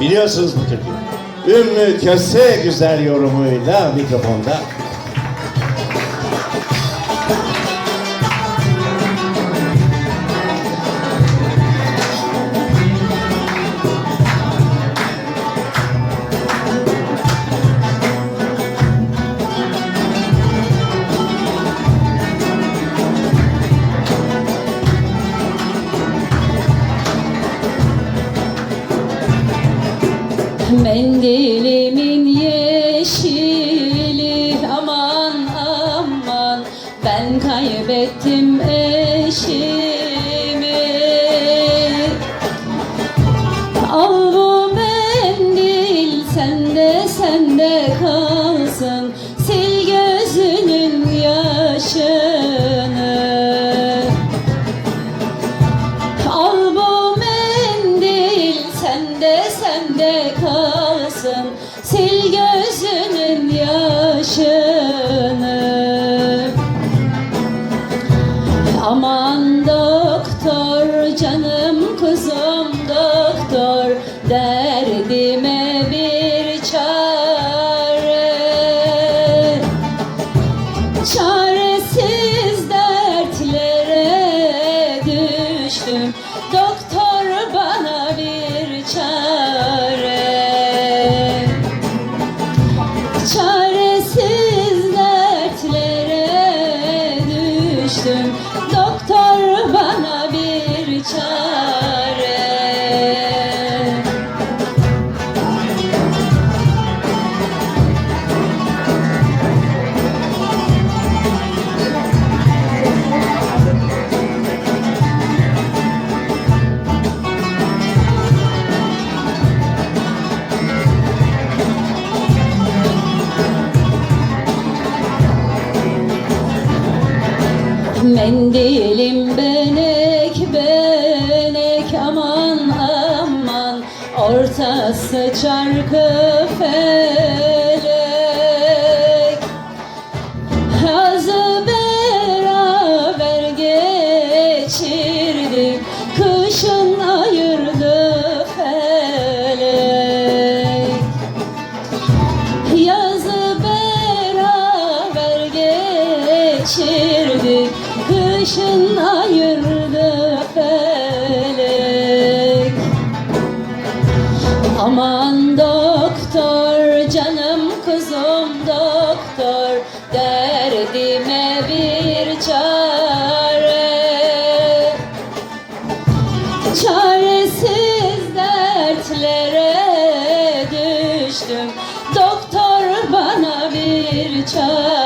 Biliyorsunuz bu türküyü. Ümmü Köse güzel yorumuyla mikrofonda. Mendilimin yeşili aman aman. Ben kaybettim eşimi yaşını Aman doktor canım kuzum doktor Derdime bir çare. Çaresiz dertlere düştüm düştüm Mendilim benek benek aman aman. Ortası çarkı felek Kışın ayırdı felek. Aman doktor canım kuzum doktor Derdime bir çare. Çaresiz dertlere düştüm Doktor bana bir çare